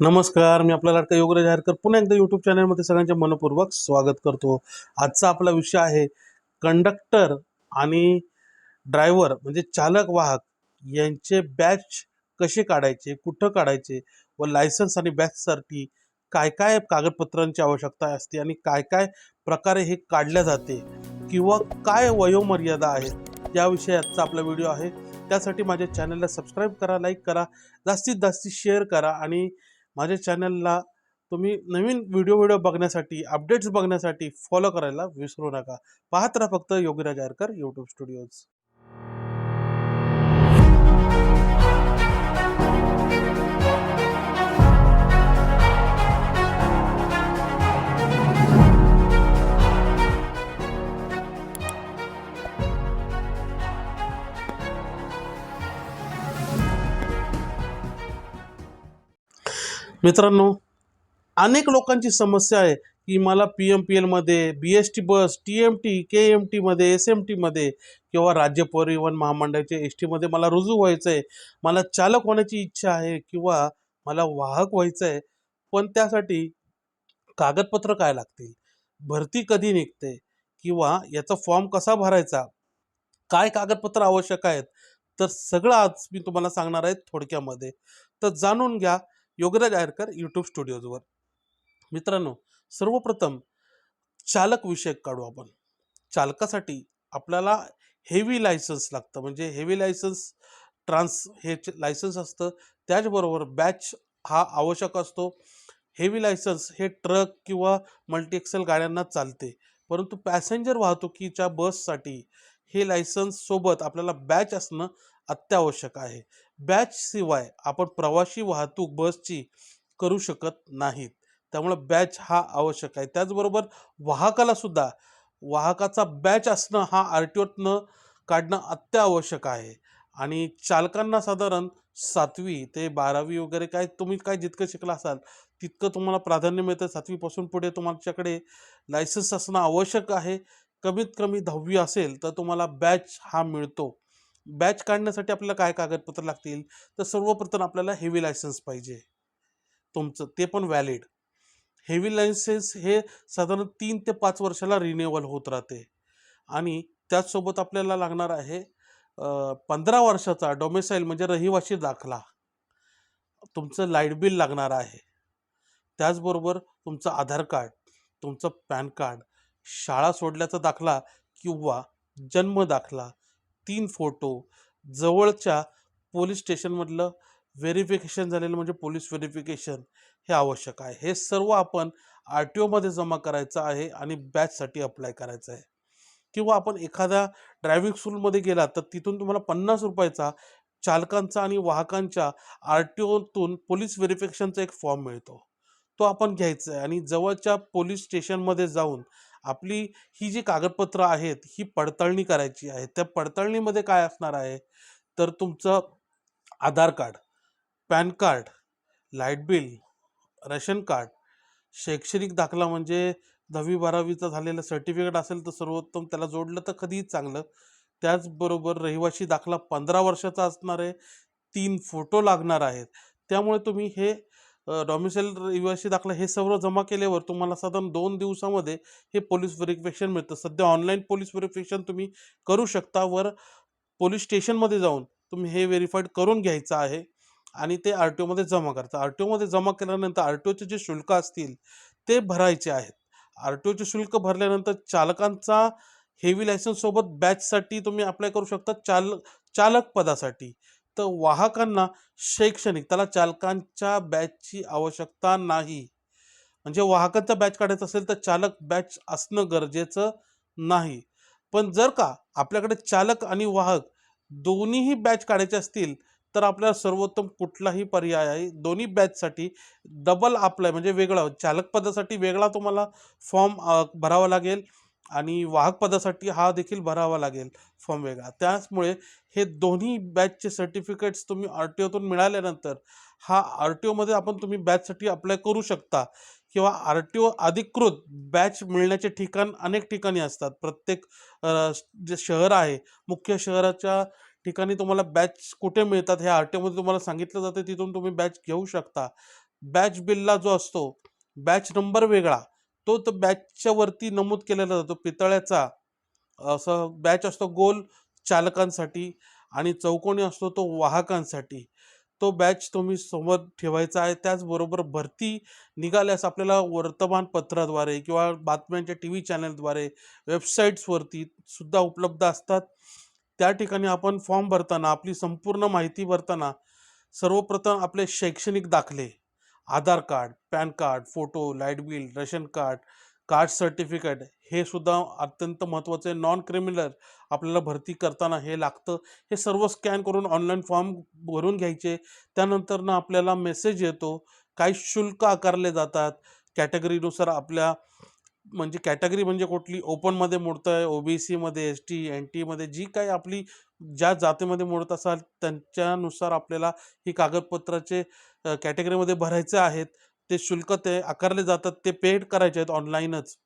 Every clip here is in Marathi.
नमस्कार मी आपला लाडका योगराज जाहीरकर पुन्हा एकदा यूट्यूब चॅनलमध्ये सगळ्यांचे मनपूर्वक स्वागत करतो. आजचा आपला विषय आहे कंडक्टर आणि ड्रायव्हर म्हणजे चालक वाहक यांचे बॅच कसे काढायचे कुठं काढायचे व लायसन्स आणि बॅचसाठी काय काय कागदपत्रांची आवश्यकता असते आणि काय काय प्रकारे हे काढल्या जाते किंवा काय वयोमर्यादा आहे याविषयी आजचा आपला व्हिडिओ आहे. त्यासाठी माझ्या चॅनलला सबस्क्राईब करा लाईक करा जास्तीत जास्त शेअर करा आणि माझ्या चॅनलला तुम्ही नवीन व्हिडिओ व्हिडिओ बघण्यासाठी अपडेट्स बघण्यासाठी फॉलो करायला विसरू नका. पाहत राहा फक्त योगीराज आरकर यूट्यूब स्टुडिओज मित्रांनो अनेक लोकांची समस्या आहे की मला पी एम पी एलमध्ये B S T bus T M T K M टीमध्ये एस एम टीमध्ये किंवा राज्य परिवहन महामंडळाच्या एस टीमध्ये मला रुजू व्हायचं आहे मला चालक होण्याची इच्छा आहे किंवा मला वाहक व्हायचं आहे पण त्यासाठी कागदपत्र काय लागतील? भरती कधी निघते? किंवा याचा फॉर्म कसा भरायचा? काय कागदपत्र आवश्यक आहेत? तर सगळं आज मी तुम्हाला सांगणार आहे थोडक्यामध्ये. तर जाणून घ्या योगराज आयरकर यूट्यूब स्टुडिओजवर. मित्रांनो सर्वप्रथम चालक विषयक काढू आपण. चालकासाठी आपल्याला हेवी लायसन्स लागतं. म्हणजे हेवी लायसन्स ट्रान्स हे लायसन्स असतं त्याचबरोबर बॅच हा आवश्यक असतो. हेवी लायसन्स हे ट्रक किंवा मल्टीएक्सेल गाड्यांना चालते. परंतु पॅसेंजर वाहतुकीच्या बससाठी हे लायसन्ससोबत आपल्याला बॅच असणं अत्यावश्यक आहे. बॅच शिवाय आपण प्रवासी वाहतूक बसची करू शकत नाहीत. त्यामुळं बॅच हा आवश्यक आहे. त्याचबरोबर वाहकाला सुद्धा वाहकाचा बॅच असणं हा आर टी ओतनं काढणं अत्यावश्यक आहे. आणि चालकांना साधारण सातवी ते बारावी वगैरे काय तुम्ही काय जितकं शिकला असाल तितकं तुम्हाला प्राधान्य मिळतं. सातवीपासून पुढे तुमच्याकडे लायसन्स असणं आवश्यक आहे. कमीत कमी दहावी असेल तर तुम्हाला बॅच हा मिळतो. बॅच काढण्यासाठी आपल्याला काय कागदपत्र लागतील? तर सर्वप्रथम आपल्याला हेवी लायसन्स पाहिजे. तुमचं ते पण व्हॅलिड हेवी लायसन्स हे साधारण तीन ते पाच वर्षाला रिन्युअल होत राहते. आणि त्याचसोबत आपल्याला लागणार आहे पंधरा वर्षाचा डोमेसाईल म्हणजे रहिवाशी दाखला. तुमचं लाइट बिल लागणार आहे. त्याचबरोबर तुमचं आधार कार्ड तुमचं पॅन कार्ड शाळा सोडल्याचा दाखला किंवा जन्म दाखला तीन फोटो जवळच्या पोलीस स्टेशनमधलं व्हेरिफिकेशन झालेलं म्हणजे पोलीस व्हेरिफिकेशन हे आवश्यक आहे. हे सर्व आपण आर टी ओमध्ये जमा करायचं आहे आणि बॅचसाठी अप्लाय करायचं आहे. किंवा आपण एखाद्या ड्रायव्हिंग स्कूलमध्ये गेला तर तिथून तुम्हाला पन्नास रुपयाचा चालकांचा आणि वाहकांच्या आर टी ओतून पोलीस व्हेरिफिकेशनचा एक फॉर्म मिळतो. तो आपण घ्यायचा आहे आणि जवळच्या पोलीस स्टेशनमध्ये जाऊन आपली ही जी कागदपत्र आहेत ही पडताळणी करायची आहे त्या पडताळणीमध्ये काय असणार आहे? तर तुमचं Aadhaar card PAN card light bill ration card शैक्षणिक दाखला म्हणजे दहावी बारावीचा झालेलं सर्टिफिकेट असेल तर सर्वोत्तम त्याला जोडलं तर कधीही चांगलं. त्याचबरोबर रहिवासी दाखला पंधरा वर्षाचा असणार आहे तीन फोटो लागणार आहेत. त्यामुळे तुम्ही हे डॉमिसेल रहिवासी दाखला हे सर्व जमा केल्यावर तुम्हाला साधारण दोन दिवसामध्ये हे पोलीस व्हेरिफिकेशन मिळतं. सध्या ऑनलाईन पोलीस व्हेरिफिकेशन तुम्ही करू शकता. वर पोलीस स्टेशनमध्ये जाऊन तुम्ही हे व्हेरीफाईड करून घ्यायचं आहे आणि ते आर टी ओमध्ये जमा करता. आर टी ओमध्ये जमा केल्यानंतर आर टी ओचे जे शुल्क असतील ते भरायचे आहेत. आर टी ओचे शुल्क भरल्यानंतर चालकांचा हेवी लायसन्ससोबत बॅचसाठी तुम्ही अप्लाय करू शकता. चाल चालक पदासाठी. तर वाहकांना शैक्षणिक त्याला चालकांच्या बॅचची आवश्यकता नाही. म्हणजे वाहकांचा बॅच काढायचा असेल तर चालक बॅच असणं गरजेचं नाही. पण जर का आपल्याकडे चालक आणि वाहक दोन्हीही बॅच काढायचे असतील तर आपल्याला सर्वोत्तम कुठलाही पर्याय आहे. दोन्ही बॅचसाठी डबल अप्लाय म्हणजे वेगळा. चालक पदासाठी वेगळा तुम्हाला फॉर्म भरावा लागेल. आणि वाहक पदासाठी हा देखील भरावा लागेल फॉर्म वेगळा. त्याचमुळे हे दोन्ही बॅचचे सर्टिफिकेट्स तुम्ही आर टी ओतून मिळाल्यानंतर हा आर टी ओमध्ये आपण तुम्ही बॅचसाठी अप्लाय करू शकता किंवा आर टी ओ अधिकृत बॅच मिळण्याचे ठिकाण अनेक ठिकाणी असतात. प्रत्येक जे शहर आहे मुख्य शहराच्या ठिकाणी तुम्हाला बॅच कुठे मिळतात हे आर टी ओमध्ये तुम्हाला सांगितलं जातं तिथून तुम्ही बॅच घेऊ शकता. बॅच बिलला जो असतो बॅच नंबर वेगळा. तो तर बॅचच्या वरती नमूद केलेला जातो. पितळ्याचा असं बॅच असतो गोल चालकांसाठी आणि चौकोनी असतो तो वाहकांसाठी. तो बॅच तुम्ही समोर ठेवायचा आहे. त्याचबरोबर भरती निघाल्यास आपल्याला वर्तमानपत्राद्वारे किंवा बातम्यांच्या टी व्ही चॅनलद्वारे वेबसाईट्सवरती सुद्धा उपलब्ध असतात. त्या ठिकाणी आपण फॉर्म भरताना आपली संपूर्ण माहिती भरताना सर्वप्रथम आपले शैक्षणिक दाखले. Aadhaar card PAN card photo light bill ration card caste certificate हे सुद्धा अत्यंत महत्त्वाचं आहे नॉन क्रिमिनल आपल्याला भरती करताना हे लागतं. हे सर्व स्कॅन करून ऑनलाईन फॉर्म भरून घ्यायचे. त्यानंतर ना आपल्याला मेसेज येतो. काही शुल्क आकारले जातात. कॅटेगरीनुसार आपल्या म्हणजे कॅटेगरी म्हणजे कुठली? ओपनमध्ये मोडतं आहे ओ बी सीमध्ये एस टी एन टीमध्ये जी काही आपली ज्या जातीमध्ये मोडत असाल त्यांच्यानुसार आपल्याला ही कागदपत्राचे कॅटेगरीमध्ये भरायचे आहेत. ते शुल्क ते आकारले जातात. ते पेड करायचे आहेत ऑनलाईनच.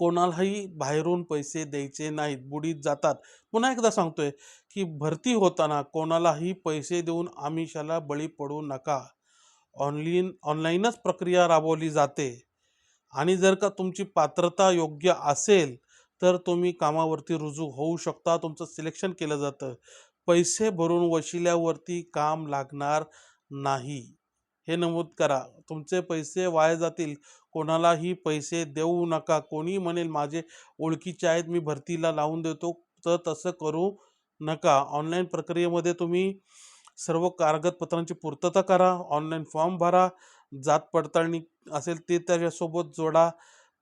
कोणालाही बाहेरून पैसे द्यायचे नाहीत. बुडीत जातात. पुन्हा एकदा सांगतोय की भरती होताना कोणालाही पैसे देऊन आमिषाला बळी पडू नका. ऑनलाईन ऑनलाईनच प्रक्रिया राबवली जाते. आणि जर का तुमची पात्रता योग्य असेल तर तुम्ही कामावरती रुजू होऊ शकता. तुमचं सिलेक्शन केलं जातं. पैसे भरून वशिल्यावरती काम लागणार नाही. हे नमूद करा. तुमचे पैसे वाया जातील. कोणालाही पैसे देऊ नका. कोणी म्हणेल माझे ओळखीचे आहेत मी भरतीला लावून देतो. तर तसं करू नका. ऑनलाईन प्रक्रियेमध्ये तुम्ही सर्व कागदपत्रांची पूर्तता करा. ऑनलाईन फॉर्म भरा. जात पडताळणी असेल ते त्याच्यासोबत जोडा.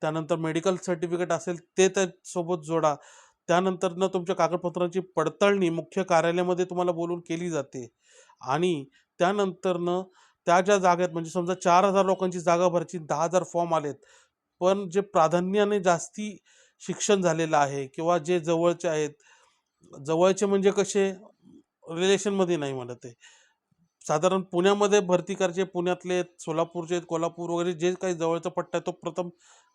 त्यानंतर मेडिकल सर्टिफिकेट असेल ते त्यासोबत जोडा. त्यानंतरनं तुमच्या कागदपत्रांची पडताळणी मुख्य कार्यालयामध्ये तुम्हाला बोलून केली जाते. आणि त्यानंतरनं त्या ज्या जागेत म्हणजे समजा चार हजार लोकांची जागा भरची दहा हजार फॉर्म आलेत. पण जे प्राधान्याने जास्ती शिक्षण झालेलं आहे किंवा जे जवळचे आहेत जवळचे म्हणजे कसे रिलेशनमध्ये नाही म्हणत आहे. साधारण पुण्यामध्ये भरती करायचे पुण्यातले आहेत, सोलापूरचे आहेत, कोल्हापूर वगैरे जे काही जवळचा पट्टा आहे तो प्रथम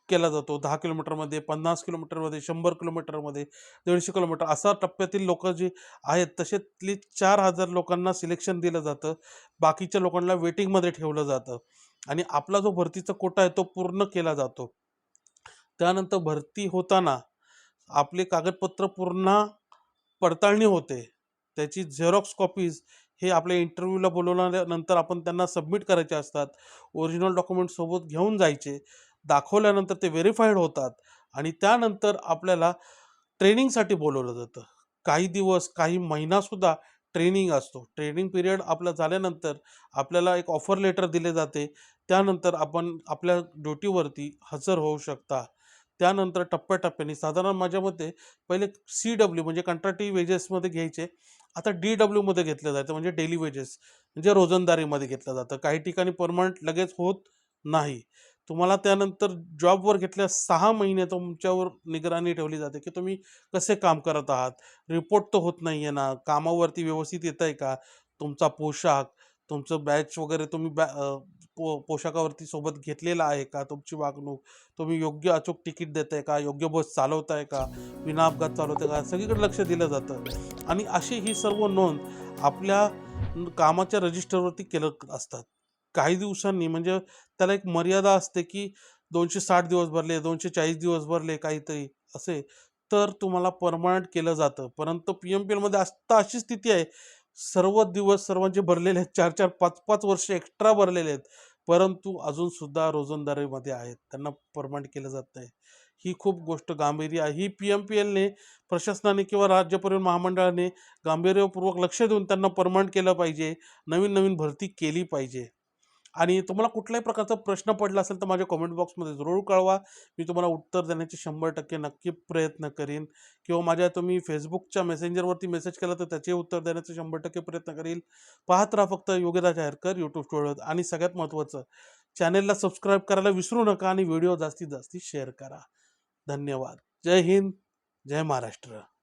केला जातो. दहा किलोमीटरमध्ये पन्नास किलोमीटरमध्ये शंभर किलोमीटरमध्ये दीडशे किलोमीटर असा टप्प्यातील लोक जे आहेत तसेतली चार हजार लोकांना सिलेक्शन दिलं जातं. बाकीच्या लोकांना वेटिंगमध्ये ठेवलं जातं. आणि आपला जो भरतीचा कोटा आहे तो पूर्ण केला जातो. त्यानंतर भरती होताना आपले कागदपत्र पूर्ण पडताळणी होते. त्याची झेरॉक्स कॉपीज हे आपल्या इंटरव्ह्यूला बोलवल्यानंतर आपण त्यांना सबमिट करायचे असतात. ओरिजिनल डॉक्युमेंट सोबत घेऊन जायचे. दाखवल्यानंतर ते व्हेरीफाईड होतात आणि त्यानंतर आपल्याला ट्रेनिंगसाठी बोलवलं जातं. काही दिवस काही महिनासुद्धा ट्रेनिंग असतो. ट्रेनिंग पिरियड आपला झाल्यानंतर आपल्याला एक ऑफर लेटर दिले जाते. त्यानंतर आपण आपल्या ड्युटीवरती हजर होऊ शकता. त्यानंतर टप्प्याटप्प्याने साधारण माझ्या मते पहिले सी डब्ल्यू म्हणजे कंट्राटी वेजेसमध्ये घ्यायचे. आता डी डब्ल्यूमध्ये घेतलं जातं म्हणजे डेली वेजेस म्हणजे रोजंदारीमध्ये घेतलं जातं. काही ठिकाणी परमनंट लगेच होत नाही. तुम्हाला त्यानंतर जॉबवर घेतल्या सहा महिने तुमच्यावर निगराणी ठेवली जाते की तुम्ही कसे काम करत आहात? रिपोर्ट तर होत नाही आहे ना. कामावरती व्यवस्थित येत आहे का? तुमचा पोशाख तुमचं बॅच वगैरे तुम्ही बॅ पो पोशाखावरती सोबत घेतलेला आहे का तुमची वागणूक? तुम्ही योग्य अचूक तिकीट देताय का? योग्य बस चालवताय का? विना अपघात चालवताय का? सगळीकडे लक्ष दिलं जातं. आणि अशी ही सर्व नोंद आपल्या कामाच्या रजिस्टरवरती केलं असतात. काही दिवसांनी म्हणजे त्याला एक मर्यादा असते की दोनशे साठ दिवस भरले दोनशे चाळीस दिवस भरले काहीतरी असे तर तुम्हाला परमनंट केलं जातं. परंतु पी एम पी एलमध्ये आत्ता अशी स्थिती आहे सर्व दिवस सर्वांचे भरलेले आहेत चार चार पाच पाच वर्ष एक्स्ट्रा भरलेले आहेत परंतु अजूनसुद्धा रोजंदारीमध्ये आहेत. त्यांना परमनंट केलं जात नाही. ही खूप गोष्ट गांभीर्य आहे. ही पी एम पी एलने प्रशासनाने किंवा राज्य परिवहन महामंडळाने गांभीर्यपूर्वक लक्ष देऊन त्यांना परमनंट केलं पाहिजे. नवीन नवीन भरती केली पाहिजे. आणि तुम्हाला कुठल्याही प्रकारचा प्रश्न पडला असेल तर माझ्या कॉमेंट बॉक्समध्ये जरूर कळवा. मी तुम्हाला उत्तर देण्याचे शंभर टक्के नक्की प्रयत्न करीन. किंवा माझ्या तुम्ही फेसबुकच्या मेसेंजरवरती मेसेज केला तर त्याचे उत्तर देण्याचे शंभर टक्के प्रयत्न करील. पाहत राहा फक्त योग्यता जाहीरकर यूट्यूब स्टुडिओत आणि सगळ्यात महत्त्वाचं चॅनेलला सबस्क्राईब करायला विसरू नका आणि व्हिडिओ जास्तीत जास्त शेअर करा. धन्यवाद. जय हिंद जय महाराष्ट्र.